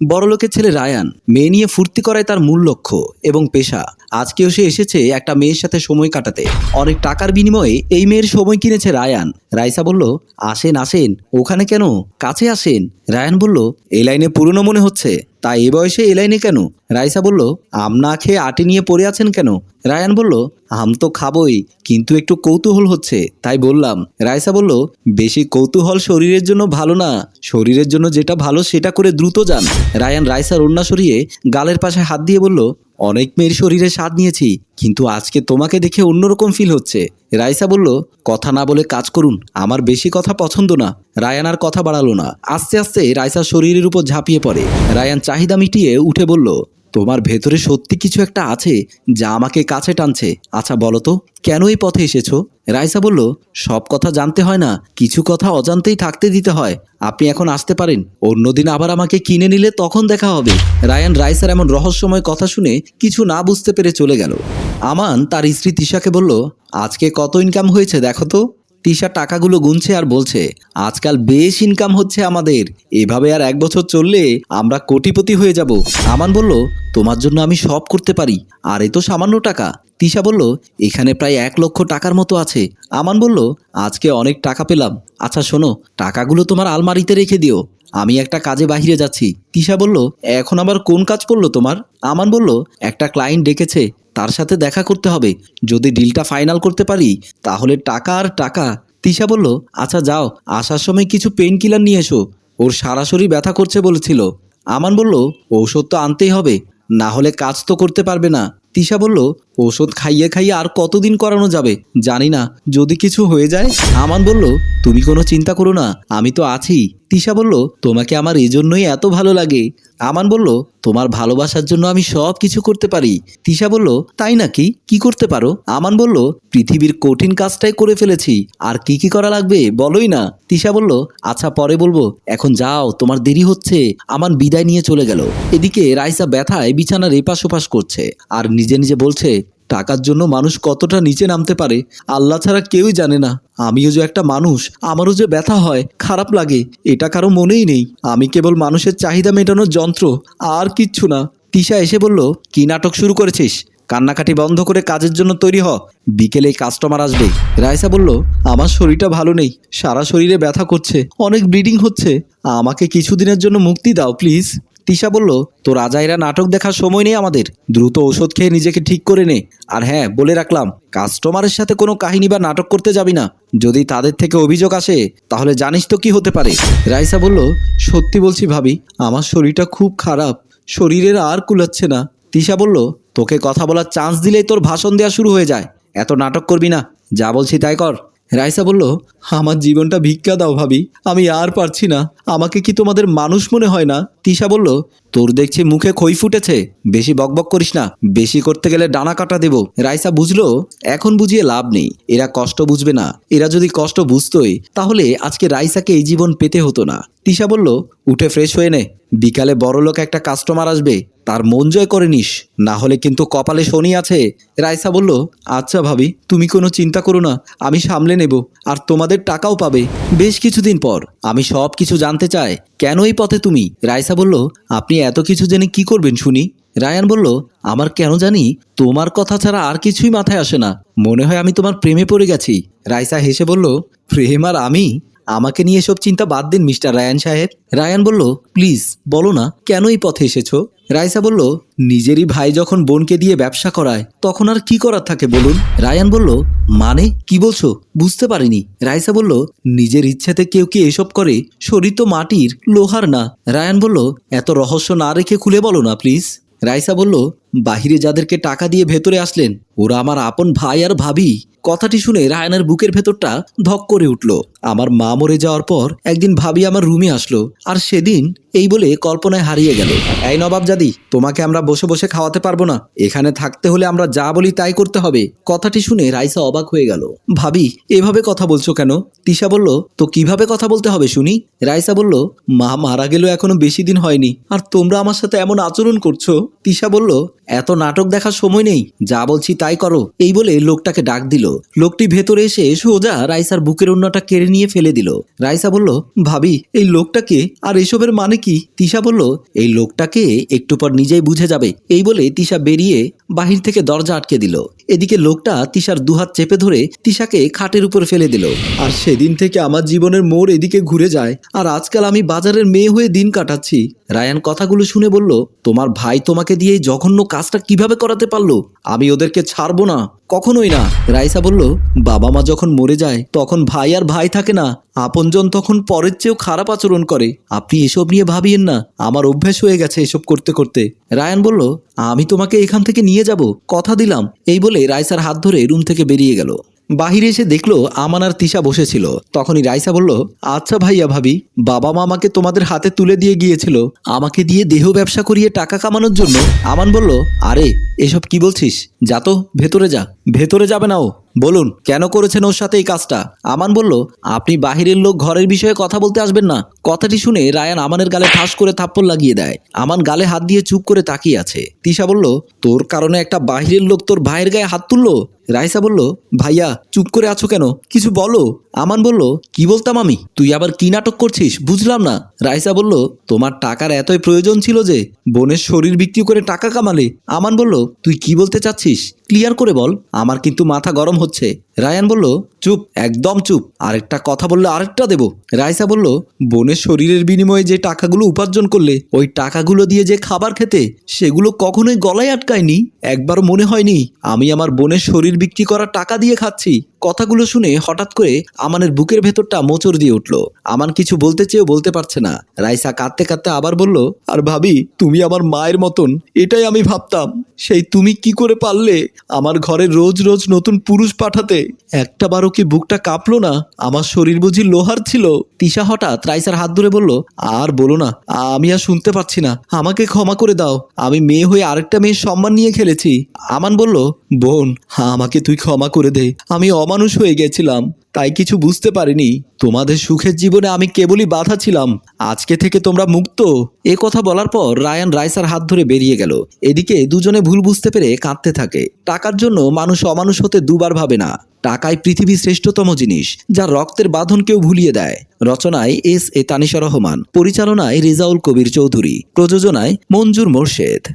বড়লোকের ছেলে রায়ান, মেয়ে নিয়ে ফুর্তি করাই তার মূল লক্ষ্য এবং পেশা। আজকেও সে এসেছে একটা মেয়ের সাথে সময় কাটাতে। অনেক টাকার বিনিময়ে এই মেয়ের সময় কিনেছে রায়ান। রাইসা বলল, আসেন আসেন, ওখানে কেন? কাছে আসেন। রায়ান বলল এই লাইনে পুরনো মনে হচ্ছে তাই এ বয়সে এ লাইনে কেন? রাইসা বলল, আম না খেয়ে আটে নিয়ে পড়ে আছেন কেন? রায়ান বলল, আম তো খাবই, কিন্তু একটু কৌতূহল হচ্ছে, তাই বললাম। রাইসা বলল, বেশি কৌতূহল শরীরের জন্য ভালো না, শরীরের জন্য যেটা ভালো সেটা করে দ্রুত যান। রায়ান রাইসার অন্যা সরিয়ে গালের পাশে হাত দিয়ে বলল অনেক মেয়ের শরীরে স্বাদ নিয়েছি, কিন্তু আজকে তোমাকে দেখে অন্যরকম ফিল হচ্ছে। রাইসা বলল, কথা না বলে কাজ করুন, আমার বেশি কথা পছন্দ না। রায়ানার কথা বাড়ালো না। আস্তে আস্তে রাইসা শরীরের উপর ঝাঁপিয়ে পড়ে। রায়ান চাহিদা মিটিয়ে উঠে বলল তোমার ভেতরে সত্যি কিছু একটা আছে যা আমাকে কাছে টানছে। আচ্ছা বলো তো, কেন এই পথে এসেছ? রাইসা বলল, সব কথা জানতে হয় না, কিছু কথা অজান্তেই থাকতে দিতে হয়। আপনি এখন আসতে পারেন, অন্যদিন আবার আমাকে কিনে নিলে তখন দেখা হবে। রায়ান রাইসার এমন রহস্যময় কথা শুনে কিছু না বুঝতে পেরে চলে গেল। আমান তার স্ত্রী তিশাকে বলল, আজকে কত ইনকাম হয়েছে দেখো তো। তিশা টাকাগুলো গুনছে আর বলছে, আজকাল বেশ ইনকাম হচ্ছে আমাদের। এভাবে আর এক বছর চললে আমরা কোটিপতি হয়ে যাব। আমান বলল, তোমার জন্য আমি সব করতে পারি, আর এ তো সামান্য টাকা। তিশা বলল, এখানে প্রায় এক লক্ষ টাকার মতো আছে। আমান বলল, আজকে অনেক টাকা পেলাম। আচ্ছা শোনো, টাকাগুলো তোমার আলমারিতে রেখে দিও। আমি একটা কাজে বাহিরে যাচ্ছি। তিশা বলল, এখন আবার কোন কাজ পড়ল তোমার? আমান বলল, একটা ক্লায়েন্ট ডেকেছে তার সাথে দেখা করতে হবে। যদি ডিলটা ফাইনাল করতে পারি, তাহলে টাকা আর টাকা। তিশা বলল আচ্ছা যাও। আসার সময় কিছু পেন কিলার নিয়ে এসো। ওর সারা শরীর ব্যথা করছে বলেছিল। আমান বলল, ঔষধ তো আনতেই হবে। না হলে কাজ তো করতে পারবে না। তিশা বলল ওষুধ খাইয়ে খাইয়ে আর কতদিন করানো যাবে? জানি না। যদি কিছু হয়ে যায়, আমান বলল, তুমি কোনো চিন্তা করো না, আমি তো আছি। তিশা বলল, তোমাকে আমার এই জন্যই এত ভালো লাগে। আমান বলল, তোমার ভালোবাসার জন্য আমি সব কিছু করতে পারি। তিশা বলল, তাই নাকি? কি করতে পারো? আমান বলল, পৃথিবীর কঠিন কাজটাই করে ফেলেছি, আর কি কি করা লাগবে বলোই না। তিশা বলল আচ্ছা পরে বলব। এখন যাও, তোমার দেরি হচ্ছে। আমান বিদায় নিয়ে চলে গেল। এদিকে রাইসা ব্যথায় বিছানার এপাশ ওপাশ করছে, আর নিজে নিজে বলছে টাকার জন্য মানুষ কতটা নিচে নামতে পারে, আল্লাহ ছাড়া কেউই জানে না। আমিও যে একটা মানুষ, আমারও যে ব্যথা হয়, খারাপ লাগে, এটা কারও মনেই নেই। আমি কেবল মানুষের চাহিদা মেটানোর যন্ত্র, আর কিচ্ছু না। তিশা এসে বলল, কি নাটক শুরু করেছিস? কান্নাকাটি বন্ধ করে কাজের জন্য তৈরি হ। বিকেলে কাস্টমার আসবে। রাইসা বলল, আমার শরীরটা ভালো নেই, সারা শরীরে ব্যথা করছে, অনেক ব্লিডিং হচ্ছে। আমাকে কিছুদিনের জন্য মুক্তি দাও প্লিজ তিশা বলল তোর আজাইরা নাটক দেখার সময় নেই আমাদের। দ্রুত ওষুধ খেয়ে নিজেকে ঠিক করে নে। আর হ্যাঁ বলে রাখলাম, কাস্টমারের সাথে কোনো কাহিনী বা নাটক করতে যাবি না। যদি তাদের থেকে অভিযোগ আসে, তাহলে জানিস তো কি হতে পারে। রাইসা বলল, সত্যি বলছি ভাবি, আমার শরীরটা খুব খারাপ। শরীরের আর কুলাচ্ছে না। তিশা বলল, তোকে কথা বলার চান্স দিলেই তোর ভাষণ দেওয়া শুরু হয়ে যায়। এত নাটক করবি না। যা বলছি তাই কর। রাইসা বলল আমার জীবনটা ভিক্ষা দাও ভাবি, আমি আর পারছি না। আমাকে কি তোমাদের মানুষ মনে হয় না? তিশা বলল, তোর দেখছি মুখে খই ফুটেছে, বেশি বকবক করিস না, বেশি করতে গেলে ডানা কাটা দেব। রাইসা বুঝলো, এখন বুঝিয়ে লাভ নেই, এরা কষ্ট বুঝবে না। এরা যদি কষ্ট বুঝতোই, তাহলে আজকে রাইসাকে এই জীবন পেতে হতো না। তিশা বলল, উঠে ফ্রেশ হয়ে নে। বিকালে বড়লোক একটা কাস্টমার আসবে, তার মন জয় করে নিস। না হলে কিন্তু কপালে শনি আছে। রাইসা বলল আচ্ছা ভাবি, তুমি কোনো চিন্তা করো না, আমি সামলে নেব। আর তোমাদের টাকাও পাবে। বেশ কিছুদিন পর আমি সব কিছু জানতে চাই, কেন এই পথে তুমি? রায়সা বলল, আপনি এত কিছু জেনে কি করবেন শুনি? রায়ান বলল, আমার কেন জানি? তোমার কথা ছাড়া আর কিছুই মাথায় আসে না। মনে হয় আমি তোমার প্রেমে পড়ে গেছি। রায়সা হেসে বলল, প্রেম আর আমি? আমাকে নিয়ে এসব চিন্তা বাদ দিন, মিস্টার রায়ান সাহেব। রায়ান বলল, প্লিজ, বলো না, কেন এই পথে এসেছ? রাইসা বলল, নিজেরই ভাই যখন বোনকে দিয়ে ব্যবসা করায়, তখন আর কি করার থাকে বলুন? রায়ান বলল মানে কি বলছো? বুঝতে পারিনি। রাইসা বলল, নিজের ইচ্ছাতে কেউ কি এসব করে? শরীর তো মাটির, লোহার না। রায়ান বলল, এত রহস্য না রেখে খুলে বলো না, প্লিজ। রাইসা বলল বাহিরে যাদেরকে টাকা দিয়ে ভেতরে আসলেন, ওরা আমার আপন ভাই আর ভাবি। কথাটি শুনে রায়নার বুকের ভেতরটা ধক করে উঠল। আমার মা মরে যাওয়ার পর একদিন ভাবি আমার রুমে আসলো, আর সেদিন এই বলে কল্পনায় হারিয়ে গেল। এই নবাব জাদি তোমাকে আমরা বসে বসে খাওয়াতে পারব না। এখানে থাকতে হলে আমরা যা বলি তাই করতে হবে। কথাটি শুনে রাইসা অবাক হয়ে গেল। ভাবি, এভাবে কথা বলছো কেন? তিশা বলল, তো কীভাবে কথা বলতে হবে শুনি? রাইসা বলল, মা মারা গেল এখনও বেশি দিন হয়নি, আর তোমরা আমার সাথে এমন আচরণ করছ? তিশা বলল এত নাটক দেখার সময় নেই, যা বলছি তাই করো, এই বলে লোকটাকে ডাক দিল। লোকটি ভেতরে এসে সোজা রাইসার বুকের অন্যটা কেড়ে নিয়ে ফেলে দিল। রাইসা বলল, ভাবি, এই লোকটাকে, আর এসবের মানে কি? তিশা বলল, এই লোকটাকে একটু পর নিজেই বুঝে যাবে। এই বলে তিশা বেরিয়ে বাহির থেকে দরজা আটকে দিল। এদিকে লোকটা তিশার দুহাত চেপে ধরে তিশাকে খাটের উপর ফেলে দিল। আর সেদিন থেকে আমার জীবনের মোড় এদিকে ঘুরে যায়, আর আজকাল আমি বাজারের মেয়ে হয়ে দিন কাটাচ্ছি। রায়ান কথাগুলো শুনে বলল, তোমার ভাই তোমাকে দিয়ে জঘন্য কাজটা কীভাবে করাতে পারল? আমি ওদেরকে ছাড়বো না। কখনোই না। রাইসা বলল, বাবা মা যখন মরে যায়, তখন ভাই আর ভাই থাকে না। আপনজন তখন পরের চেয়েও খারাপ আচরণ করে। আপনি এসব নিয়ে ভাবিয়েন না। আমার অভ্যেস হয়ে গেছে এসব করতে করতে। রায়ান বলল, আমি তোমাকে এখান থেকে নিয়ে যাব। কথা দিলাম। এই বলে রাইসার হাত ধরে রুম থেকে বেরিয়ে গেল। বাহিরে এসে দেখল আমান আর তিশা বসেছিল। তখনই রাইসা বলল আচ্ছা ভাইয়া ভাবি বাবা মা আমাকে তোমাদের হাতে তুলে দিয়ে গিয়েছিল। আমাকে দিয়ে দেহ ব্যবসা করিয়ে টাকা কামানোর জন্য? আমান বলল, আরে, এসব কি বলছিস? যা তো, ভেতরে যা। ভেতরে যাবে না ও। বলুন, কেন করেছেন ওর সাথে এই কাজটা? আমান বলল, আপনি বাহিরের লোক ঘরের বিষয়ে কথা বলতে আসবেন না। কথাটি শুনে রায়ান আমানের গালে ঠাস করে থাপ্পড় লাগিয়ে দেয়। আমান গালে হাত দিয়ে চুপ করে তাকিয়ে আছে। তিশা বলল, তোর কারণে একটা বাহিরের লোক তোর ভাইয়ের গায়ে হাত তুললো? রাইসা বলল, ভাইয়া, চুপ করে আছো কেন? কিছু বলো। আমান বলল, কি বলতাম আমি? তুই আবার কি নাটক করছিস? বুঝলাম না। রাইসা বলল, তোমার টাকার এতই প্রয়োজন ছিল যে বোনের শরীর বিক্রি করে টাকা কামালে। আমান বলল, তুই কি বলতে চাচ্ছিস? ক্লিয়ার করে বল। আমার কিন্তু মাথা গরম হচ্ছে। রায়ান বলল, চুপ, একদম চুপ। আরেকটা কথা বললে আরেকটা দেব। রাইসা বলল বোনের শরীরের বিনিময়ে যে টাকাগুলো উপার্জন করলে, ওই টাকাগুলো দিয়ে যে খাবার খেতে, সেগুলো কখনোই গলায় আটকায়নি। একবার মনে হয়নি, আমি আমার বোনের শরীর বিক্রি করা টাকা দিয়ে খাচ্ছি। কথাগুলো শুনে হঠাৎ করে আমানের বুকের ভেতরটা মোচড় দিয়ে উঠল। আমান কিছু বলতে চেয়েও বলতে পারছে না। রাইসা কাঁদতে কাঁদতে আবার বলল, আর ভাবি, তুমি আমার মায়ের মতন, এটাই আমি ভাবতাম। সেই তুমি কি করে পারলে আমার ঘরে রোজ রোজ নতুন পুরুষ পাঠাতে? একটা বারও কি বুকটা কাঁপলো না? আমার শরীর বুঝি লোহার ছিল। তিশা হঠাৎ রাইসার হাত ধরে বলল, আর বলো না, আমি আর শুনতে পারছি না। আমাকে ক্ষমা করে দাও। আমি মেয়ে হয়ে আরেকটা মেয়ের সম্মান নিয়ে খেলেছি। আমান বলল, বোন আমাকে তুই ক্ষমা করে দে। আমি অমানুষ হয়ে গেছিলাম, তাই কিছু বুঝতে পারিনি। তোমাদের সুখের জীবনে আমি কেবলই বাধা ছিলাম। আজকে থেকে তোমরা মুক্ত। এ কথা বলার পর রায়ান রাইসার হাত ধরে বেরিয়ে গেল। এদিকে দুজনে ভুল বুঝতে পেরে কাঁদতে থাকে। টাকার জন্য মানুষ অমানুষ হতে দুবার ভাবে না। টাকায় পৃথিবীর শ্রেষ্ঠতম জিনিস যা রক্তের বাঁধনকেও ভুলিয়ে দেয়। রচনায় এস এ তানিশা রহমান, পরিচালনায় রেজাউল কবির চৌধুরী, প্রযোজনায় মঞ্জুর মোর্শেদ।